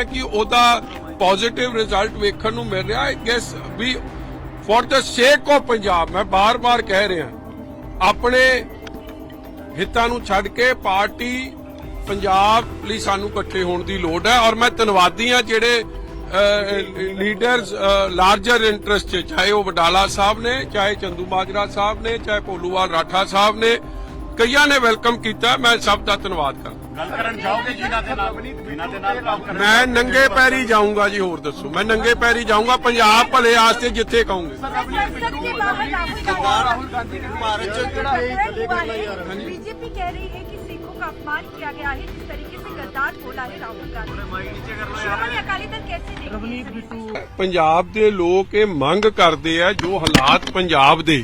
ਹਾਂ ਕਿ ਉਹਦਾ ਪੋਜ਼ਿਟਿਵ ਰਿਜ਼ਲਟ ਵੇਖਣ ਨੂੰ ਮਿਲ ਰਿਹਾ। ਹੈ guess we for the sake of Punjab, ਮੈਂ ਬਾਰ-ਬਾਰ ਕਹਿ ਰਿਹਾ, ਆਪਣੇ ਹਿੱਤਾਂ ਨੂੰ ਛੱਡ ਕੇ ਪਾਰਟੀ ਪੰਜਾਬ ਲਈ ਸਾਨੂੰ ਇਕੱਠੇ ਹੋਣ ਦੀ ਲੋੜ ਹੈ ਔਰ ਮੈਂ ਧੰਨਵਾਦੀ ਹਾਂ ਜਿਹੜੇ ਲੀਡਰਸ ਲਾਰਜਰ ਇੰਟਰਸਟ ਚਾਹੇ ਉਹ ਵਡਾਲਾ ਸਾਹਿਬ ਨੇ, ਚਾਹੇ ਚੰਦੂ ਮਾਜਰਾ ਸਾਹਿਬ ਨੇ, ਚਾਹੇ ਭੋਲੂਵਾਲ ਰਾਠਾ ਸਾਹਿਬ ਨੇ ਕਈਆਂ ਨੇ ਵੈਲਕਮ ਕੀਤਾ ਮੈਂ ਸਭ ਦਾ ਧੰਨਵਾਦ ਕਰਦਾ ਗੱਲ ਕਰਨ ਜਾਓਗੇ ਜਿਨ੍ਹਾਂ ਦੇ ਨਾਲ ਜਿਨ੍ਹਾਂ ਦੇ ਨਾਲ ਕੰਮ ਕਰਨ ਮੈਂ ਨੰਗੇ ਪੈਰੀ ਜਾਊਂਗਾ ਜੀ ਹੋਰ ਦੱਸੋ ਮੈਂ ਨੰਗੇ ਪੈਰੀ ਜਾਊਂਗਾ ਪੰਜਾਬ ਭਲੇ ਆਸਤੇ ਜਿੱਥੇ ਕਹੋਗੇ संसद के बाहर राहुल गांधी ਭਾਰਤ ਚ बीजेपी कह रही है कि सिखों का अपमान किया गया है जिस तरीके से गद्दार बोला है राहुल गांधी श्रोमणी अकाली दल कैसे देखती है ਪੰਜਾਬ ਦੇ ਲੋਕ ਇਹ ਮੰਗ ਕਰਦੇ ਆ ਜੋ ਹਾਲਾਤ ਪੰਜਾਬ ਦੇ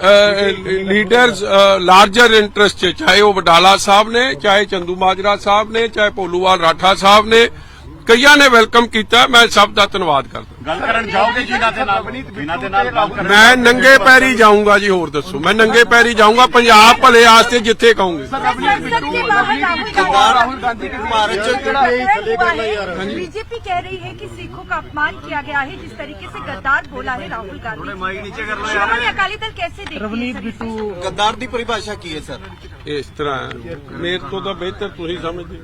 ਲੀਡਰਸ ਲਾਰਜਰ ਇੰਟਰਸਟ ਚ, ਚਾਹੇ ਉਹ ਵਡਾਲਾ ਸਾਹਿਬ ਨੇ, ਚਾਹੇ ਚੰਦੂ ਮਾਜਰਾ ਸਾਹਿਬ ਨੇ, ਚਾਹੇ ਭੋਲੂਵਾਲ ਰਾਠਾ ਸਾਹਿਬ ਨੇ ਕਈਆਂ ਨੇ ਵੈਲਕਮ ਕੀਤਾ ਮੈਂ ਸਭ ਦਾ ਧੰਨਵਾਦ ਕਰਦਾ ਗੱਲ ਕਰਨ ਜਾਓਗੇ ਜਿਨ੍ਹਾਂ ਦੇ ਨਾਲ ਜਿਨ੍ਹਾਂ ਦੇ ਨਾਲ ਕੰਮ ਕਰਨ ਮੈਂ ਨੰਗੇ ਪੈਰੀ ਜਾਊਂਗਾ ਜੀ ਹੋਰ ਦੱਸੋ ਮੈਂ ਨੰਗੇ ਪੈਰੀ ਜਾਊਂਗਾ ਪੰਜਾਬ ਭਲੇ ਆਸਤੇ ਜਿੱਥੇ ਕਹੋਗੇ संसद के बाहर राहुल गांधी ਭਾਰਤ ਚ बीजेपी कह रही है कि सिखों का अपमान किया गया है जिस तरीके से गद्दार बोला है राहुल गांधी ਮਾਈਕ ਨੀਚੇ ਕਰ श्रोमणी अकाली दल कैसे देखती ਰਵਨੀਤ है ਬਿੱਟੂ ਗੱਦਾਰ ਦੀ ਪਰਿਭਾਸ਼ਾ ਕੀ ਹੈ ਸਰ ਇਸ ਤਰ੍ਹਾਂ ਮੇਰੇ ਤੋਂ ਤਾਂ ਬਿਹਤਰ ਤੁਸੀਂ ਸਮਝਦੇ